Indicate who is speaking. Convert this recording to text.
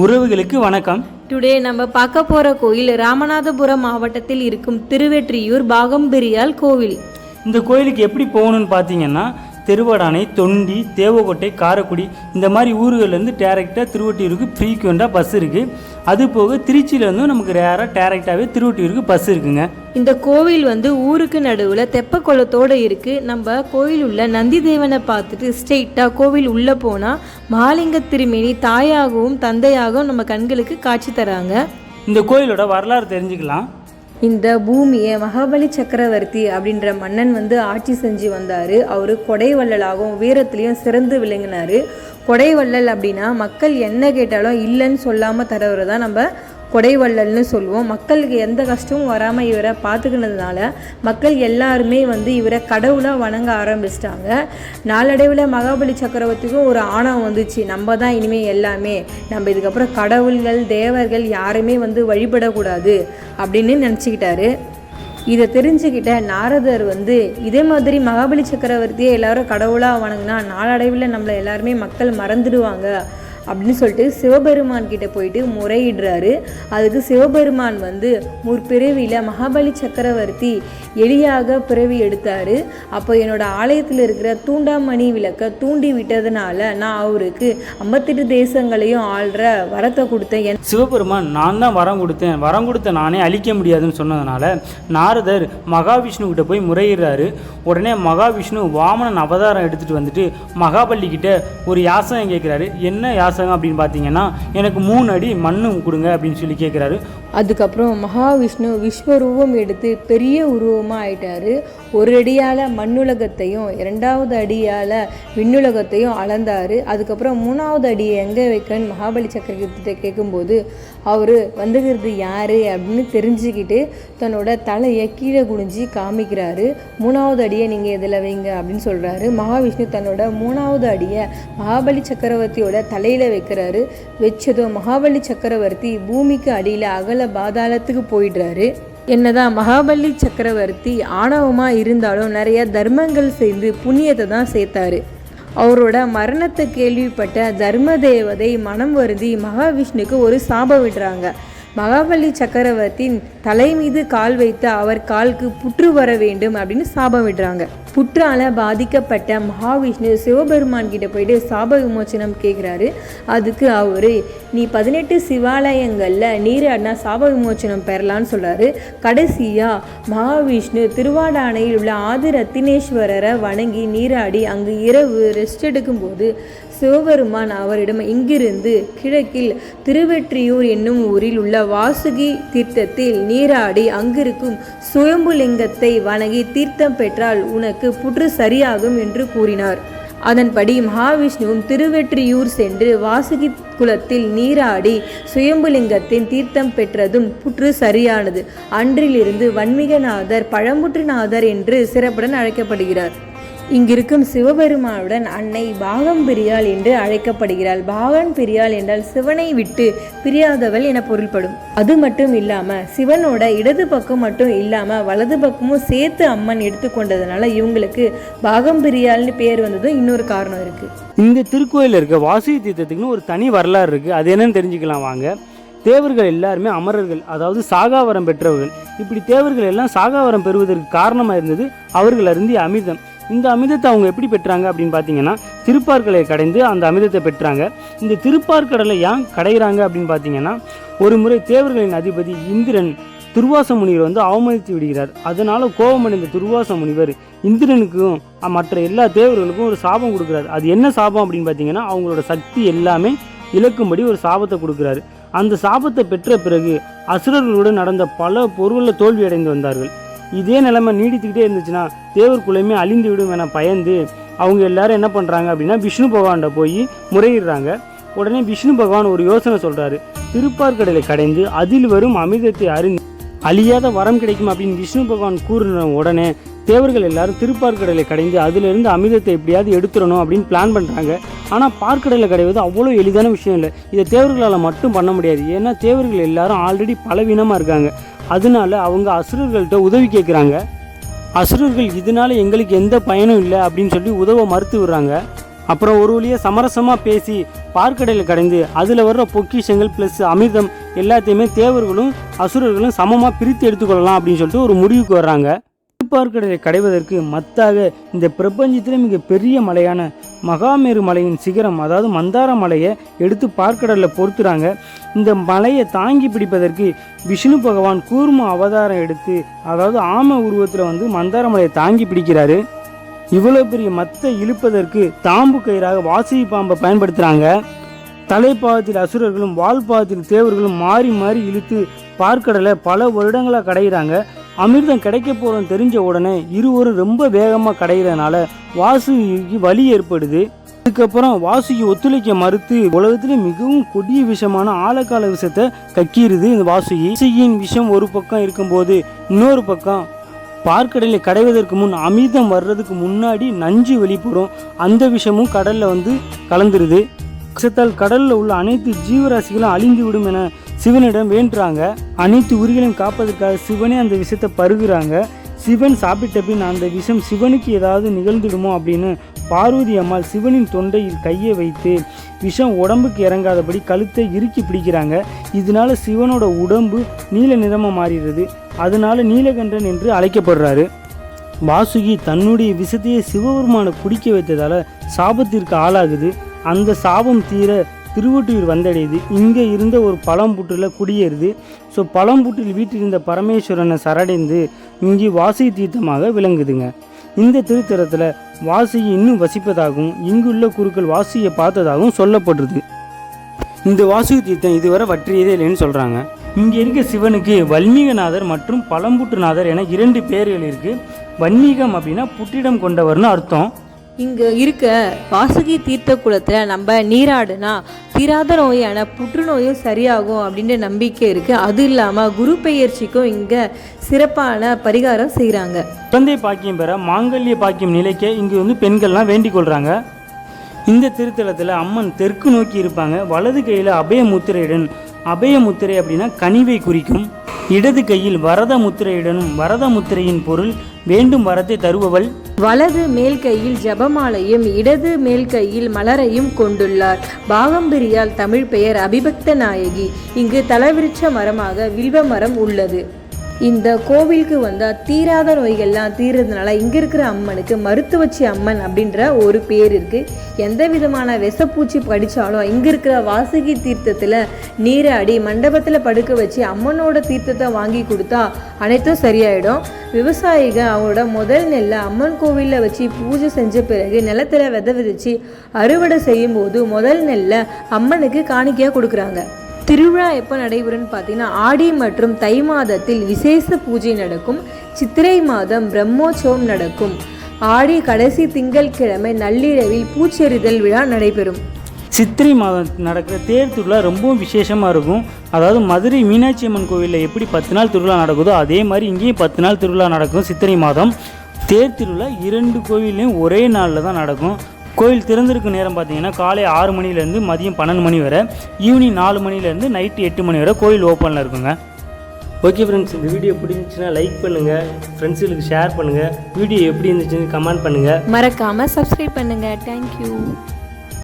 Speaker 1: உறவுகளுக்கு வணக்கம்.
Speaker 2: டுடே நம்ம பார்க்க போற கோயில் ராமநாதபுரம் மாவட்டத்தில் இருக்கும் திருவெற்றியூர் பாகம்பிரியால் கோவில்.
Speaker 1: இந்த கோயிலுக்கு எப்படி போகணும்னு பார்த்தீங்கன்னா திருவடானை தொண்டி தேவக்கோட்டை காரைக்குடி இந்த மாதிரி ஊர்கள்லேருந்து டேரெக்டாக திருவொட்டியூருக்கு ஃப்ரீக்வெண்ட்டாக பஸ் இருக்குது அது போக திருச்சியிலேருந்தும் நமக்கு ரேராக டேரெக்டாகவே திருவொட்டியூருக்கு பஸ் இருக்குங்க.
Speaker 2: இந்த கோவில் வந்து ஊருக்கு நடுவில் தெப்ப குளத்தோட இருக்கு. நம்ம கோயில் உள்ள நந்தி தேவனை பார்த்துட்டு ஸ்ட்ரெயிட்டா கோவில் உள்ள போனா மகாலிங்க திருமேனி தாயாகவும் தந்தையாகவும் நம்ம கண்களுக்கு காட்சி தராங்க.
Speaker 1: இந்த கோயிலோட வரலாறு தெரிஞ்சுக்கலாம்.
Speaker 2: இந்த பூமியை மகாபலி சக்கரவர்த்தி அப்படின்ற மன்னன் வந்து ஆட்சி செஞ்சு வந்தார். அவர் கொடைவள்ளலாகவும் வீரத்துலேயும் சிறந்து விளங்கினார். கொடைவள்ளல் அப்படின்னா மக்கள் என்ன கேட்டாலும் இல்லைன்னு சொல்லாமல் தரவரை தான் நம்ம கொடைவள்ளல்னு சொல்லுவோம். மக்களுக்கு எந்த கஷ்டமும் வராமல் இவரை பார்த்துக்கினதுனால மக்கள் எல்லாருமே வந்து இவரை கடவுளாக வணங்க ஆரம்பிச்சிட்டாங்க. நாளடைவில் மகாபலி சக்கரவர்த்திக்கும் ஒரு ஆணவம் வந்துச்சு. நம்ம தான் இனிமேல் எல்லாமே. நம்ம இதுக்கப்புறம் கடவுள்கள் தேவர்கள் யாருமே வந்து வழிபடக்கூடாது அப்படின்னு நினச்சிக்கிட்டாரு. இதை தெரிஞ்சுக்கிட்ட நாரதர் வந்து இதே மாதிரி மகாபலி சக்கரவர்த்தியை எல்லாரும் கடவுளாக வணங்கினா நாளடைவில் நம்மளை எல்லாருமே மக்கள் மறந்துடுவாங்க. அப்படின்னு சொல்லிட்டு சிவபெருமான் கிட்ட போயிட்டு முறையிடுறாரு. அதுக்கு சிவபெருமான் வந்து முற்பிறவியில் மகாபலி சக்கரவர்த்தி எளியாக பிறவி எடுத்தார். அப்போ என்னோட ஆலயத்தில் இருக்கிற தூண்டாமணி விளக்கை தூண்டி விட்டதுனால நான் அவருக்கு ஐம்பத்தெட்டு தேசங்களையும் ஆள்ற வரத்தை கொடுத்தேன். என்
Speaker 1: சிவபெருமான் நான் தான் வரம் கொடுத்தேன். வரம் கொடுத்த நானே அழிக்க முடியாதுன்னு சொன்னதுனால நாரதர் மகாவிஷ்ணு கிட்ட போய் முறையிடுறாரு. உடனே மகாவிஷ்ணு வாமனன் அவதாரம் எடுத்துட்டு வந்துட்டு மகாபலி கிட்ட ஒரு யாசகம் கேட்குறாரு என்ன வாசகம் அப்படின்னு பார்த்தீங்கன்னா எனக்கு மூணு அடி மண்ணும் கொடுங்க அப்படின்னு சொல்லி கேட்குறாரு
Speaker 2: அதுக்கப்புறம் மகாவிஷ்ணு விஸ்வரூபம் எடுத்து பெரிய உருவமாக ஆயிட்டார். ஒரு அடியால் மண்ணுலகத்தையும் இரண்டாவது அடியால் விண்ணுலகத்தையும் அளந்தார். அதுக்கப்புறம் மூணாவது அடியை எங்கே வைக்கன்னு மகாபலி சக்கரவர்த்திட்ட கேட்கும்போது அவர் வந்துகிறது யார் அப்படின்னு தெரிஞ்சுக்கிட்டு தன்னோட தலையை கீழே குனிஞ்சு காமிக்கிறாரு. மூணாவது அடியை நீங்கள் இதில் வைங்க அப்படின்னு சொல்கிறாரு மகாவிஷ்ணு தன்னோட மூணாவது அடியை மகாபலி சக்கரவர்த்தியோட தலையில் வைக்கிறாரு. வச்சதும் மகாபலி சக்கரவர்த்தி பூமிக்கு அடியில் அகல பாதாளத்துக்கு போயிடுறாரு. என்னதான் மகாபலி சக்கரவர்த்தி ஆணவமாக இருந்தாலும் நிறைய தர்மங்கள் செய்து புண்ணியத்தை தான் சேர்த்தாரு. அவரோட மரணத்தை கேள்விப்பட்ட தர்ம தேவதை மனம் வருந்தி மகாவிஷ்ணுக்கு ஒரு சாபம் விடுறாங்க. மகாபலி சக்கரவர்த்தியின் தலை மீது கால் வைத்து அவர் காலுக்கு புற்று வர வேண்டும் அப்படின்னு சாபம் விடுறாங்க. புற்றால பாதிக்கப்பட்ட மகாவிஷ்ணு சிவபெருமான் கிட்ட போயிட்டு சாப விமோச்சனம் கேட்குறாரு அதுக்கு அவரு நீ பதினெட்டு சிவாலயங்களில் நீராடினா சாப விமோச்சனம் பெறலான்னு சொல்றாரு. கடைசியா மகாவிஷ்ணு திருவாடானையில் உள்ள ஆதி ரத்தினேஸ்வரரை வணங்கி நீராடி அங்கு இரவு ரெஸ்ட் எடுக்கும்போது சிவபெருமான் அவரிடம் இங்கிருந்து கிழக்கில் திருவெற்றியூர் என்னும் ஊரில் உள்ள வாசுகி தீர்த்தத்தில் நீராடி அங்கிருக்கும் சுயம்புலிங்கத்தை வணங்கி தீர்த்தம் பெற்றால் உனக்கு புற்று சரியாகும் என்று கூறினார். அதன்படி மகாவிஷ்ணுவும் திருவெற்றியூர் சென்று வாசுகி குலத்தில் நீராடி சுயம்புலிங்கத்தின் தீர்த்தம் பெற்றதும் புற்று சரியானது. அன்றிலிருந்து வன்மிகநாதர் பழமுற்றுநாதர் என்று சிறப்புடன் அழைக்கப்படுகிறார். இங்கிருக்கும் சிவபெருமானுடன் அன்னை பாகம் பிரியாள் என்று அழைக்கப்படுகிறாள். பாகன் பிரியாள் என்றால் சிவனை விட்டு பிரியாதவள் என பொருள்படும். அது மட்டும் இல்லாமல் சிவனோட இடது பக்கம் மட்டும் இல்லாமல் வலது பக்கமும் சேர்த்து அம்மன் எடுத்துக்கொண்டதுனால இவங்களுக்கு பாகம் பிரியாள்னு பேர் வந்ததும் இன்னொரு காரணம் இருக்கு.
Speaker 1: இந்த திருக்கோயிலில் இருக்க வாசுகி தீர்த்தத்துக்குன்னு ஒரு தனி வரலாறு இருக்குது அது என்னன்னு தெரிஞ்சுக்கலாம் வாங்க. தேவர்கள் எல்லாருமே அமரர்கள் அதாவது சாகாவரம் பெற்றவர்கள். இப்படி தேவர்கள் எல்லாம் சாகாவரம் பெறுவதற்கு காரணமாக இருந்தது அவர்கள் அருந்திய அமிர்தம். இந்த அமிர்தத்தை அவங்க எப்படி பெற்றாங்க அப்படின்னு பார்த்தீங்கன்னா திருப்பார்கடலை கடைந்து அந்த அமிர்தத்தை பெற்றாங்க. இந்த திருப்பார்கடலை ஏன் கடைகிறாங்க அப்படின்னு பார்த்தீங்கன்னா ஒரு முறை தேவர்களின் அதிபதி இந்திரன் துர்வாச முனிவர் வந்து அவமதித்து விடுகிறார். அதனால் கோபமடைந்த துர்வாச முனிவர் இந்திரனுக்கும் மற்ற எல்லா தேவர்களுக்கும் ஒரு சாபம் கொடுக்குறாரு. அது என்ன சாபம் அப்படின்னு பார்த்தீங்கன்னா அவங்களோட சக்தி எல்லாமே இழக்கும்படி ஒரு சாபத்தை கொடுக்குறாரு. அந்த சாபத்தை பெற்ற பிறகு அசுரர்களுடன் நடந்த பல பொருளில் தோல்வி அடைந்து வந்தார்கள். இதே நிலைமை நீடித்துக்கிட்டே இருந்துச்சுன்னா தேவர் குலமே அழிந்து விடும் என பயந்து அவங்க எல்லாரும் என்ன பண்ணுறாங்க அப்படின்னா விஷ்ணு பகவான்கிட்ட போய் முறையிடுறாங்க. உடனே விஷ்ணு பகவான் ஒரு யோசனை சொல்கிறாரு திருப்பார்கடலை கடைந்து அதில் வரும் அமிர்தத்தை அறிந்து அழியாத வரம் கிடைக்கும் அப்படின்னு விஷ்ணு பகவான் கூறின உடனே தேவர்கள் எல்லாரும் திருப்பார்கடலை கடைந்து அதிலிருந்து அமிர்தத்தை எப்படியாவது எடுத்துடணும் அப்படின்னு பிளான் பண்ணுறாங்க ஆனால் பார்க்கடலை கடைவது அவ்வளோ எளிதான விஷயம் இல்லை. இதை தேவர்களால் மட்டும் பண்ண முடியாது. ஏன்னா தேவர்கள் எல்லாரும் ஆல்ரெடி பலவீனமாக இருக்காங்க. அதனால அவங்க அசுரர்கள்ட்ட உதவி கேட்குறாங்க அசுரர்கள் இதனால எங்களுக்கு எந்த பயனும் இல்லை அப்படின்னு சொல்லி உதவ மறுத்து விடுறாங்க. அப்புறம் ஒரு வழியாக சமரசமாக பேசி பார்க்கடையில் கடைந்து அதில் வர்ற பொக்கிஷங்கள் ப்ளஸ் அமிர்தம் எல்லாத்தையுமே தேவர்களும் அசுரர்களும் சமமாக பிரித்து எடுத்துக்கொள்ளலாம் அப்படின்னு சொல்லிட்டு ஒரு முடிவுக்கு வர்றாங்க. எதிர்பார்க்கிறதை கடைவதற்கு மத்தாக இந்த பிரபஞ்சத்திலே மிக பெரிய மலையான மகாமேரு மலையின் சிகரம் அதாவது மந்தார மலையை எடுத்து பார்க்கடலில் பொறுத்துறாங்க. இந்த மலையை தாங்கி பிடிப்பதற்கு விஷ்ணு பகவான் கூர்ம அவதாரம் எடுத்து அதாவது ஆம உருவத்தில் வந்து மந்தார மலையை தாங்கி பிடிக்கிறாரு. இவ்வளோ பெரிய மத்தை இழுப்பதற்கு தாம்பு கயிறாக வாசுகி பாம்பை பயன்படுத்துகிறாங்க தலைப்பாகத்தில் அசுரர்களும் வால்பாகத்தில் தேவர்களும் மாறி மாறி இழுத்து பார்க்கடலை பல வருடங்களாக கடையிறாங்க. அமிர்தம் கிடைக்க போகிறோம் தெரிஞ்ச உடனே இருவரும் ரொம்ப வேகமாக கடையிறதுனால வாசுகிக்கு வலி ஏற்படுது. அதுக்கப்புறம் வாசுகி ஒத்துழைக்க மறுத்து உலகத்துல மிகவும் கொடிய விஷமான ஆழக்கால விஷத்தை கக்கிருது இந்த வாசுகி. வாசுகியின் விஷம் ஒரு பக்கம் இருக்கும்போது இன்னொரு பக்கம் பார்க்கடலை கடைவதற்கு முன் அமிர்தம் வர்றதுக்கு முன்னாடி நஞ்சு வெளிப்படும் அந்த விஷமும் கடலில் வந்து கலந்துருது. விஷத்தால் கடலில் உள்ள அனைத்து ஜீவராசிகளும் அழிந்து விடும் என சிவனிடம் வேண்டுறாங்க. அனைத்து உயிர்களையும் காப்பதற்காக சிவனே அந்த விஷத்தை பருகிறாங்க. சிவன் சாப்பிட்ட பின் அந்த விஷம் சிவனுக்கு ஏதாவது நிகழ்ந்துடுமோ அப்படின்னு பார்வதி அம்மாள் சிவனின் தொண்டையில் கையை வைத்து விஷம் உடம்புக்கு இறங்காதபடி கழுத்தை இறுக்கி பிடிக்கிறாங்க. இதனால சிவனோட உடம்பு நீல நிறமாக மாறிடுது. அதனால நீலகண்டன் என்று அழைக்கப்படுறாரு. வாசுகி தன்னுடைய விஷத்தையே சிவபெருமானை குடிக்க வைத்ததால் சாபத்திற்கு ஆளாகுது. அந்த சாபம் தீர திருவொட்டியூர் வந்தடையுது. இங்கே இருந்த ஒரு பழம்புற்றில் குடியேறுது. ஸோ பழம்புற்றில் வீட்டிலிருந்த பரமேஸ்வரனை சரடைந்து இங்கே வாசி தீர்த்தமாக விளங்குதுங்க. இந்த திருத்தலத்தில் வாசியை இன்னும் வசிப்பதாகவும் இங்குள்ள குருக்கள் வாசியை பார்த்ததாகவும் சொல்லப்படுறது இந்த வாசு தீர்த்தம் இதுவரை வற்றியதே இல்லைன்னு சொல்கிறாங்க இங்கே இருக்க சிவனுக்கு வல்மீகநாதர் மற்றும் பழம்புட்டுநாதர் என இரண்டு பெயர்கள் இருக்குது வன்மீகம் அப்படின்னா புற்றிடம் கொண்டவர்னு அர்த்தம்.
Speaker 2: இங்கே இருக்க வாசுகி தீர்த்த குளத்தில் நம்ம நீராடுனா தீராத நோயான புற்றுநோயும் சரியாகும் அப்படின்ற நம்பிக்கை இருக்குது அது இல்லாமல் குரு பெயர்ச்சிக்கும் இங்கே சிறப்பான பரிகாரம் செய்கிறாங்க
Speaker 1: குழந்தை பாக்கியம் பெற மாங்கல்ய பாக்கியம் நிலைக்க இங்கே வந்து பெண்கள்லாம் வேண்டிக் கொள்கிறாங்க இந்த திருத்தலத்தில் அம்மன் தெற்கு நோக்கி இருப்பாங்க. வலது கையில் அபய முத்திரையுடன் அபய முத்திரை அப்படின்னா கனிவை குறிக்கும். இடது கையில் வரத முத்திரையுடனும் வரத முத்திரையின் பொருள் வேண்டும் வரத்தை தருபவள்.
Speaker 2: வலது மேல் கையில் ஜபமாலையும் இடது மேல் கையில் மலரையும் கொண்டுள்ளார். பாகம்பிரியால் தமிழ் பெயர் அபிபக்த நாயகி. இங்கு தலவிருட்ச மரமாக வில்வ மரம் உள்ளது. இந்த கோவிலுக்கு வந்தால் தீராத நோய்கள்லாம் தீர்றதுனால இங்கே இருக்கிற அம்மனுக்கு மருத்துவச்சி அம்மன் அப்படின்ற ஒரு பேர் இருக்குது எந்த விதமான விஷப்பூச்சி படித்தாலும் இங்கே இருக்கிற வாசுகி தீர்த்தத்தில் நீராடி மண்டபத்தில் படுக்க வச்சு அம்மனோட தீர்த்தத்தை வாங்கி கொடுத்தா அனைத்தும் சரியாயிடும். விவசாயிகள் அவங்களோட முதல் நெல்லை அம்மன் கோவிலில் வச்சு பூஜை செஞ்ச பிறகு நிலத்தில் விதை விதைச்சி அறுவடை செய்யும் போது முதல் நெல்லை அம்மனுக்கு காணிக்கையாக கொடுக்குறாங்க. திருவிழா எப்போ நடைபெறும்னு பார்த்தீங்கன்னா ஆடி மற்றும் தை மாதத்தில் விசேஷ பூஜை நடக்கும். சித்திரை மாதம் பிரம்மோற்சவம் நடக்கும். ஆடி கடைசி திங்கட்கிழமை நள்ளிரவில் பூச்செறிதல் விழா நடைபெறும்.
Speaker 1: சித்திரை மாதம் நடக்கிற தேர் திருவிழா ரொம்பவும் விசேஷமாக இருக்கும். அதாவது மதுரை மீனாட்சி அம்மன் கோவிலில் எப்படி பத்து நாள் திருவிழா நடக்குதோ அதே மாதிரி இங்கேயும் பத்து நாள் திருவிழா நடக்கும் சித்திரை மாதம். தேர் திருவிழா இரண்டு கோவிலையும் ஒரே நாளில் தான் நடக்கும். கோவில் திறந்திருக்கும் நேரம் பார்த்தீங்கன்னா காலை ஆறு மணிலேருந்து மதியம் பன்னெண்டு மணி வரை ஈவினிங் நாலு மணிலேருந்து நைட்டு எட்டு மணி வரை கோவில் ஓப்பனில் இருக்குங்க. ஓகே ஃப்ரெண்ட்ஸ் இந்த வீடியோ பிடிச்சிச்சுன்னா லைக் பண்ணுங்கள் ஃப்ரெண்ட்ஸுகளுக்கு ஷேர் பண்ணுங்கள் வீடியோ எப்படி இருந்துச்சுன்னு கமெண்ட் பண்ணுங்கள்
Speaker 2: மறக்காமல் சப்ஸ்கிரைப் பண்ணுங்கள் தேங்க்யூ